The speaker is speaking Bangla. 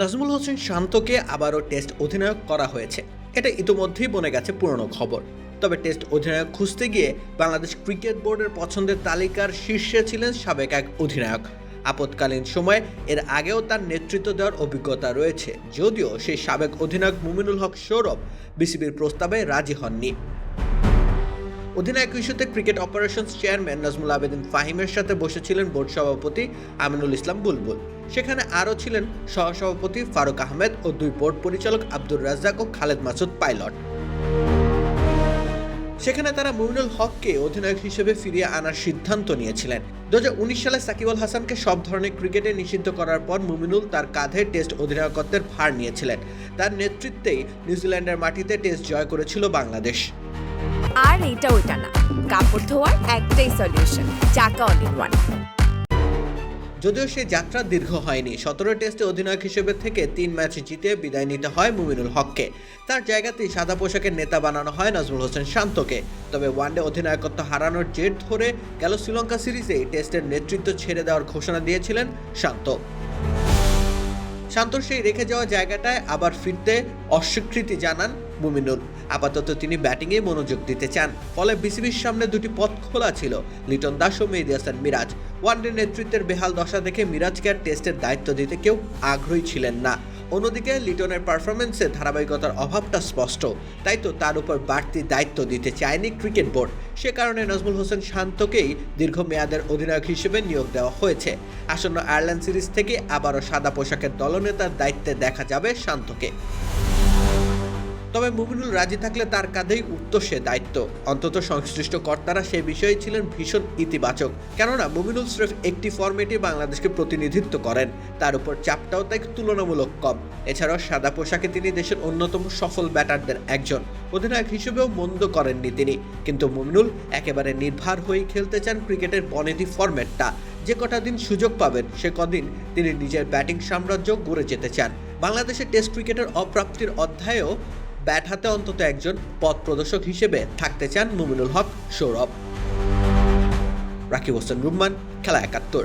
নাজমুল হোসেন শান্তকে আবারও টেস্ট অধিনায়ক করা হয়েছে। এটা ইতোমধ্যেই বনে গেছে পুরনো খবর। তবে টেস্ট অধিনায়ক খুঁজতে গিয়ে বাংলাদেশ ক্রিকেট বোর্ডের পছন্দের তালিকার শীর্ষে ছিলেন সাবেক এক অধিনায়ক। আপৎকালীন সময়ে এর আগেও তার নেতৃত্ব দেওয়ার অভিজ্ঞতা রয়েছে। যদিও সেই সাবেক অধিনায়ক মুমিনুল হক সৌরভ বিসিবির প্রস্তাবে রাজি হননি। অধিনায়ক ইস্যুতে cricket operations chairman Nazmul Abedin ফাহিমের সাথে বসেছিলেন বোর্ড সভাপতি আমিনুল ইসলাম বুলবুল। সেখানে আরও ছিলেন সহসভাপতি ফারুক আহমেদ ও দুই বোর্ড পরিচালক আব্দুর রাজ্জাক ও খালেদ মাসুদ পাইলট। সেখানে তারা মুমিনুল হককে অধিনায়ক হিসেবে ফিরিয়ে আনার সিদ্ধান্ত নিয়েছিলেন। দু হাজার উনিশ সালে সাকিব আল হাসানকে সব ধরনের ক্রিকেটে নিষিদ্ধ করার পর মুমিনুল তার কাঁধে টেস্ট অধিনায়কত্বের ভার নিয়েছিলেন। তার নেতৃত্বেই নিউজিল্যান্ডের মাটিতে টেস্ট জয় করেছিল বাংলাদেশ। আর এইটা ওইটা না। কাপড় ধোয়ার একটাই সলিউশন চাকা অল ইন ওয়ান যদিও সেই যাত্রা দীর্ঘ হয়নি, সতেরো টেস্টে অধিনায়ক হিসেবে থেকে তিন ম্যাচ জিতে বিদায় নিতে হয় মুমিনুল হককে। তার জায়গাতেই সাদা পোশাকের নেতা বানানো হয় নাজমুল হোসেন শান্তকে। তবে ওয়ানডে অধিনায়কত্ব হারানোর জের ধরে গেল শ্রীলঙ্কা সিরিজে টেস্টের নেতৃত্ব ছেড়ে দেওয়ার ঘোষণা দিয়েছিলেন শান্ত। শান্তর সেই রেখে যাওয়া জায়গাটায় আবার ফিরতে অস্বীকৃতি জানান মুমিনুল আপাতত তিনি ব্যাটিংয়ে মনোযোগ দিতে চান। ফলে বিসিবির সামনে দুটি পথ খোলা ছিল। লিটন দাস ও মেহেদি হাসান মিরাজ। ওয়ানডে নেতৃত্বের বেহাল দশা দেখে মিরাজকে আর টেস্টের দায়িত্ব দিতে কেউ আগ্রহী ছিলেন না। অন্যদিকে লিটনের পারফরমেন্সে ধারাবাহিকতার অভাবটা স্পষ্ট। তাই তো তার উপর বাড়তি দায়িত্ব দিতে চায়নি ক্রিকেট বোর্ড। সে কারণে নাজমুল হোসেন শান্তকেই দীর্ঘ মেয়াদের অধিনায়ক হিসেবে নিয়োগ দেওয়া হয়েছে। আসন্ন আয়ারল্যান্ড সিরিজ থেকে আবারও সাদা পোশাকের দলনেতার দায়িত্বে দেখা যাবে শান্তকে। তবে মুমিনুল রাজি থাকলে তার কাঁধেই উঠত সে দায়িত্ব। অন্তত সংশ্লিষ্ট কর্তারা সে বিষয়ে ছিলেন ভীষণ ইতিবাচক। কেননা, মুমিনুল স্রেফ একটি ফরম্যাটে বাংলাদেশকে প্রতিনিধিত্ব করেন। তার উপর চাপটাও তাই তুলনামূলক কম। এছাড়াও সাদা পোশাকে তিনি দেশের অন্যতম সফল ব্যাটারদের একজন। অধিনায়ক হিসেবেও মন্দ করেননি তিনি। কিন্তু মুমিনুল একেবারে নির্ভার হয়েই খেলতে চান ক্রিকেটের বনেদি ফরম্যাটটা। যে কটা দিন সুযোগ পাবেন, সে কদিন তিনি নিজের ব্যাটিং সাম্রাজ্য গড়ে যেতে চান। বাংলাদেশের টেস্ট ক্রিকেটের অপ্রাপ্তির অধ্যায়েও ব্যাট হাতে অন্তত একজন পথ প্রদর্শক হিসেবে থাকতে চান মুমিনুল হক, সৌরভ। রাকিব হোসেন রুম্মান খেলা একাত্তর।